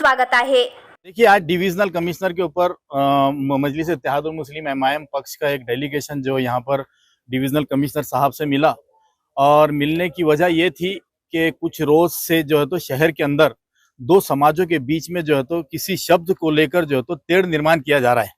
स्वागत आहे. देखिए, आज डिविजनल कमिश्नर के ऊपर मजलिस मुस्लिम एम पक्ष का एक डेलीगेशन जो यहाँ पर डिविजनल कमिश्नर साहब से मिला। और मिलने की वजह ये थी कि कुछ रोज से जो है तो शहर के अंदर दो समाजों के बीच में जो है तो किसी शब्द को लेकर जो है तो तेड़ निर्माण किया जा रहा है।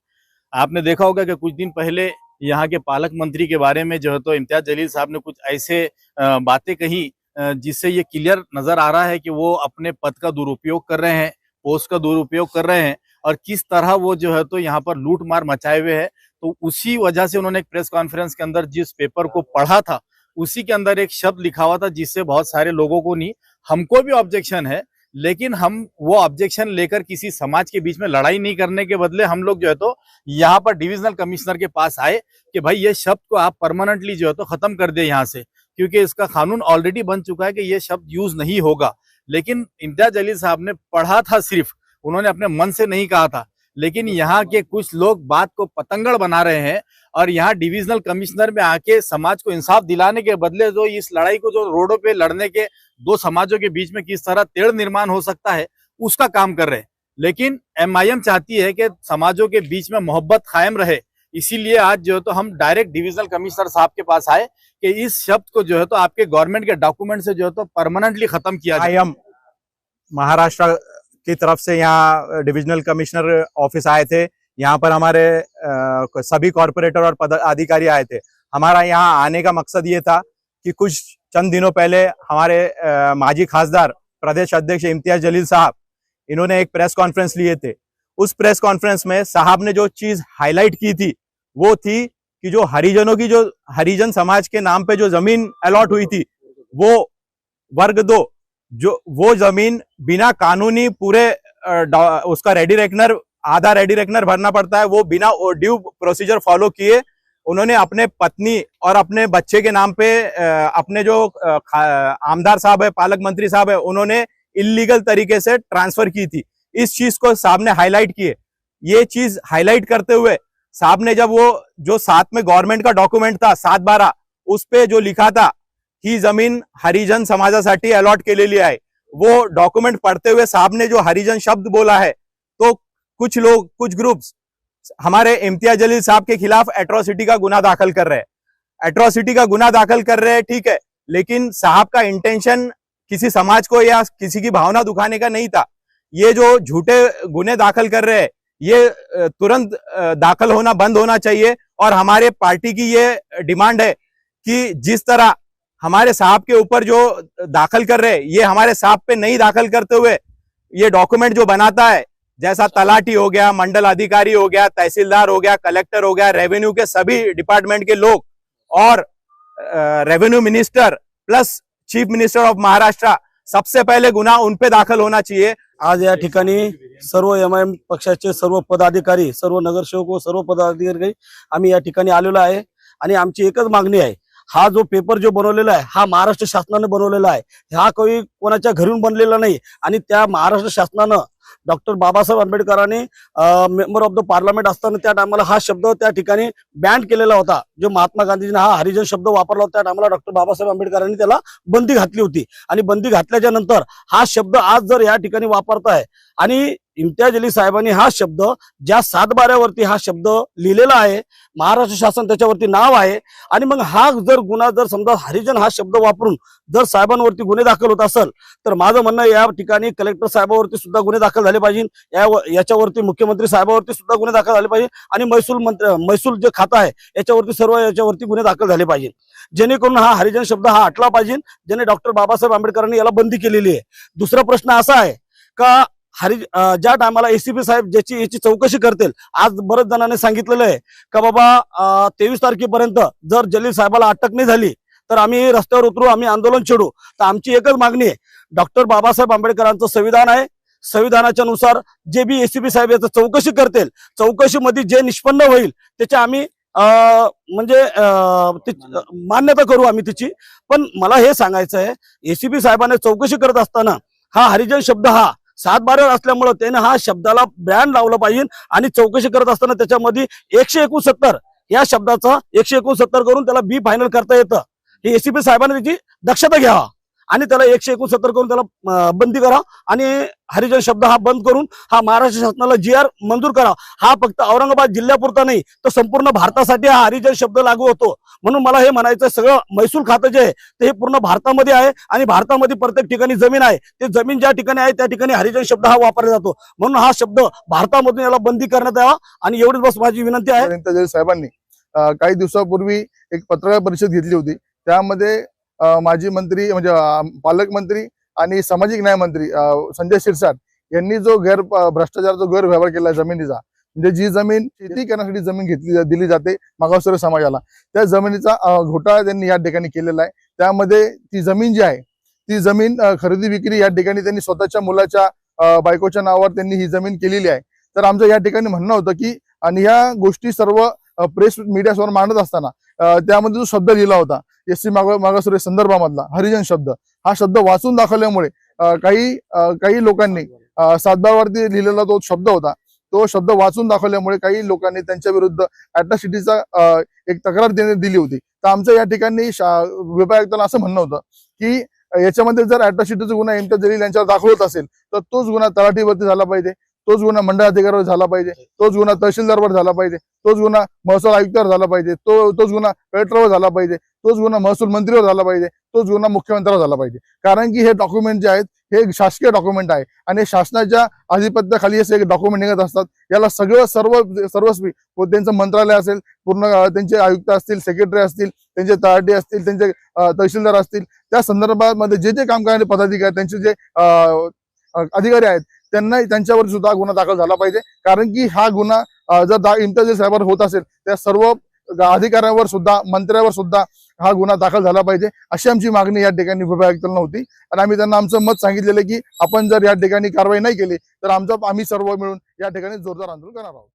आपने देखा होगा कि कुछ दिन पहले यहाँ के पालक मंत्री के बारे में जो है तो इम्तियाज़ जलील साहब ने कुछ ऐसे बातें कही जिससे ये क्लियर नज़र आ रहा है कि वो अपने पद का दुरुपयोग कर रहे हैं। पोस्ट का दुरुपयोग कर रहे हैं और किस तरह वो जो है तो यहाँ पर लूट मार मचाए हुए है तो उसी वजह से उन्होंने एक प्रेस कॉन्फ्रेंस के अंदर जिस पेपर को पढ़ा था, उसी के अंदर एक शब्द लिखा हुआ था जिससे बहुत सारे लोगों को नहीं, हमको भी ऑब्जेक्शन है, लेकिन हम वो ऑब्जेक्शन लेकर किसी समाज के बीच में लड़ाई नहीं करने के बदले हम लोग जो है तो यहाँ पर डिविजनल कमिश्नर के पास आए कि भाई ये शब्द को आप परमानेंटली जो है तो खत्म कर दे यहाँ से, क्योंकि इसका कानून ऑलरेडी बन चुका है कि ये शब्द यूज़ नहीं होगा। लेकिन इम्तियाज़ अली साहब ने पढ़ा था सिर्फ़, उन्होंने अपने मन से नहीं कहा था। लेकिन यहाँ के कुछ लोग बात को पतंगड़ बना रहे हैं और यहाँ डिविजनल कमिश्नर में आके समाज को इंसाफ दिलाने के बदले जो इस लड़ाई को जो रोडों पे लड़ने के दो समाजों के बीच में किस तरह तेड़ निर्माण हो सकता है, उसका काम कर रहे हैं। लेकिन एमआईएम चाहती है कि समाजों के बीच में मोहब्बत कायम रहे। इसीलिए आज जो है तो हम डायरेक्ट डिविजनल कमिश्नर साहब के पास आए कि इस शब्द को जो है तो आपके गवर्नमेंट के डॉक्यूमेंट से जो है तो परमानेंटली खत्म किया आई एम महाराष्ट्र की तरफ़ से यहाँ डिविजनल कमिश्नर ऑफ़िस आए थे। यहाँ पर हमारे अ, सभी कॉरपोरेटर और पदाधिकारी आए थे। हमारा यहाँ आने का मकसद ये था कि कुछ चंद दिनों पहले हमारे अ, माजी खासदार प्रदेश अध्यक्ष इम्तियाज़ जलील साहब इन्होंने एक प्रेस कॉन्फ्रेंस लिए थे। उस प्रेस कॉन्फ्रेंस में साहब ने जो चीज़ हाईलाइट की थी वो थी कि जो हरिजनों की जो, हरिजन समाज के नाम पे जो ज़मीन अलॉट हुई थी, वो वर्ग दो, जो, वो ज़मीन बिना कानूनी पूरे उसका रेडी रेकनर आधा रेडी रेकनर भरना पड़ता है, वो बिना ड्यू प्रोसीजर फॉलो किए, उन्होंने अपने पत्नी और अपने बच्चे के नाम पे अपने जो आमदार साहब है, पालक मंत्री साहब है, उन्होंने इलीगल तरीके से ट्रांसफ़र की थी। इस चीज़ को साहब ने हाईलाइट किए। ये चीज़ हाईलाइट करते हुए साहब ने जब वो, जो साथ में गवर्नमेंट का डॉक्यूमेंट था, सात बारह, उस पे जो लिखा था, ही ज़मीन हरिजन समाजासाठी अलॉट केलेली आहे वो डॉक्यूमेंट पढ़ते हुए साहब ने जो हरिजन शब्द बोला है तो कुछ लोग, कुछ ग्रुप्स हमारे इम्तियाज़ जलील साहब के खिलाफ एट्रोसिटी का गुना दाखिल कर रहे हैं। एट्रोसिटी का गुना दाखिल कर रहे हैं, ठीक है, लेकिन साहब का इंटेंशन किसी समाज को या किसी की भावना दुखाने का नहीं था। ये जो झूठे गुने दाखिल कर रहे हैं ये तुरंत दाखिल होना बंद होना चाहिए और हमारे पार्टी की ये डिमांड है कि जिस तरह हमारे साहब के ऊपर जो दाखिल कर रहे ये हमारे साहब पे नहीं दाखिल करते हुए ये डॉक्यूमेंट जो बनाता है, जैसा तलाटी हो गया, मंडल अधिकारी हो गया, तहसीलदार हो गया, कलेक्टर हो गया, रेवेन्यू के सभी डिपार्टमेंट के लोग और revenue minister plus chief minister of Maharashtra सबसे पहले गुना उनपे दाखिल होना चाहिए। आज या ठिकाणी सर्व एम आय एम पक्षाचे सर्व पदाधिकारी सर्व नगरसेवक व सर्व पदाधिकारी आम्ही या ठिकाणी आलेलो आहे. आणि आमची एकच मागणी आहे हा जो पेपर जो बनवलेला आहे हा महाराष्ट्र शासनाने बनवलेला आहे. हा काही कोणाच्या घरून बनलेला नाही आणि त्या महाराष्ट्र शासनानं डॉक्टर बाबासाहेब आंबेडकरांनी मेंबर ऑफ द पार्लमेंट असताना त्या टायमाला हा शब्द त्या ठिकाणी बॅन केलेला होता. जो महात्मा गांधीजीने हा हरिजन शब्द वापरला होता त्या टायमाला डॉक्टर बाबासाहेब आंबेडकरांनी त्याला बंदी घातली होती. आणि बंदी घातल्याच्या नंतर हा शब्द आज जर या ठिकाणी वापरताय आणि इम्तियाज अली साहेबांनी हा शब्द ज्या सातबाऱ्यावरती हा शब्द लिहिलेला आहे महाराष्ट्र शासन त्याच्यावरती नाव आहे. आणि मग हा जर गुन्हा जर समजा हरिजन हा शब्द वापरून जर साहेबांवरती गुन्हे दाखल होत असेल तर माझं म्हणणं या ठिकाणी कलेक्टर साहेबावरती सुद्धा गुन्हे दाखल झाले पाहिजे. या याच्यावरती मुख्यमंत्री साहेबावरती सुद्धा गुन्हे दाखल झाले पाहिजे. आणि महसूल मंत्र महसूल जे खातं आहे याच्यावरती सर्व याच्यावरती गुन्हे दाखल झाले पाहिजे. जेणेकरून हा हरिजन शब्द हा आटला पाहिजे ज्याने डॉक्टर बाबासाहेब आंबेडकरांनी याला बंदी केलेली आहे. दुसरा प्रश्न असा आहे का हरी ज्या टायमाला एसीपी साहेब ज्याची याची चौकशी करतील आज बरेच जणांनी सांगितलेलं आहे का बाबा तेवीस तारखेपर्यंत जर जलील साहेबाला अटक नाही झाली तर आम्ही रस्त्यावर उतरू आम्ही आंदोलन छेडू. तर आमची एकच मागणी आहे. डॉक्टर बाबासाहेब आंबेडकरांचं संविधान आहे. संविधानाच्या नुसार जे बी एसीपी साहेब याचं चौकशी करतील चौकशीमध्ये जे निष्पन्न होईल त्याच्या आम्ही म्हणजे मान्यता करू आम्ही त्याची पण मला हे सांगायचं आहे एसीपी साहेबांनी चौकशी करत असताना हा हरिजन शब्द हा सात असल्यामुळं त्याने हा शब्दाला ब्रँड लावलं पाहिजे आणि चौकशी करत असताना त्याच्यामध्ये एकशे एकोणसत्तर या शब्दाचा एकशे एकोणसत्तर करून त्याला बी फायनल करता येतं. हे एसीपी साहेबांनी त्याची दक्षता घ्यावा. आणि त्याला एकशे एकोणसत्तर करून त्याला बंदी करा. आणि हरिजन शब्द हा बंद करून हा महाराष्ट्र शासनाला जी आर मंजूर करा. हा फक्त औरंगाबाद जिल्ह्यापुरता नाही तर संपूर्ण भारतासाठी हा हरिजन शब्द लागू होतो. म्हणून मला हे म्हणायचं सगळं महसूल खातं जे आहे ते हे पूर्ण भारतामध्ये आहे आणि भारतामध्ये प्रत्येक ठिकाणी जमीन आहे. ते जमीन ज्या ठिकाणी आहे त्या ठिकाणी हरिजन शब्द हा वापरला जातो. म्हणून हा शब्द भारतामधून याला बंदी करण्यात यावा. आणि एवढीच बस माझी विनंती आहे. साहेबांनी काही दिवसापूर्वी एक पत्रकार परिषद घेतली होती. त्यामध्ये माजी मंत्री म्हणजे पालकमंत्री आणि सामाजिक न्याय मंत्री संजय शिरसाट यांनी जो गैर भ्रष्टाचार जो गैरव्यवहार केला जमिनीचा म्हणजे जी जमीन शेती करण्यासाठी जमीन घेतली दिली जाते मागासवर्गीय समाजाला त्या जमिनीचा घोटाळा त्यांनी या ठिकाणी केलेला आहे. त्यामध्ये ती जमीन जी आहे ती जमीन खरेदी विक्री या ठिकाणी त्यांनी स्वतःच्या मुलाच्या बायकोच्या नावावर त्यांनी ही जमीन केलेली आहे. तर आमचं या ठिकाणी म्हणणं होतं की आणि ह्या गोष्टी सर्व प्रेस मीडियासमोर मांडत असताना त्यामध्ये जो शब्द लिहिला होता एस सी माग मागासवर्गीय संदर्भामधला हरिजन शब्द हा शब्द वाचून दाखवल्यामुळे काही काही लोकांनी अ, सातबारवरती लिहिलेला तो शब्द होता तो शब्द वाचून दाखवल्यामुळे काही लोकांनी त्यांच्या विरुद्ध अॅट्रॉसिटीचा एक तक्रार देण्यात दिली होती. तर आमचं या ठिकाणी शा- असं म्हणणं होतं की याच्यामध्ये जर अॅट्रॉसिटीचा गुन्हा इम्तियाज जलील यांच्यावर दाखवत असेल तर तोच गुन्हा तलाठीवरती झाला पाहिजे. तोच गुन्हा मंडळ अधिकाऱ्यावर झाला पाहिजे. तोच गुन्हा तहसीलदारवर झाला पाहिजे. तोच गुन्हा महसूल आयुक्तावर झाला पाहिजे. तो तोच गुन्हा कलेक्टरवर झाला पाहिजे. तोच गुन्हा महसूल मंत्रीवर झाला पाहिजे. तोच गुन्हा मुख्यमंत्र्यावर झाला पाहिजे. कारण की हे डॉक्युमेंट जे आहेत हे शासकीय डॉक्युमेंट आहे. आणि शासनाच्या आधिपत्याखाली असे एक डॉक्युमेंट निघत असतात. याला सगळं सर्व सर्वस्वी त्यांचं मंत्रालय असेल पूर्ण त्यांचे आयुक्त असतील सेक्रेटरी असतील त्यांचे तलाठी असतील त्यांचे तहसीलदार असतील. त्या संदर्भामध्ये जे जे काम करणारे पदाधिकारी त्यांचे जे अधिकारी आहेत त्यांना त्यांच्यावर सुद्धा गुन्हा दाखल झाला पाहिजे. कारण की हा गुन्हा जर दा- इम्तियाज साहेबांवर होत असेल त्या सर्व अधिकाऱ्यांवर सुद्धा मंत्र्यावर सुद्धा हा गुन्हा दाखल झाला पाहिजे. अशी आमची मागणी या ठिकाणी विभाग होती. आणि आम्ही त्यांना आमचं मत सांगितलेलं की आपण जर या ठिकाणी कारवाई नाही केली तर आमचं आम्ही सर्व मिळून या ठिकाणी जोरदार आंदोलन करणार आहोत.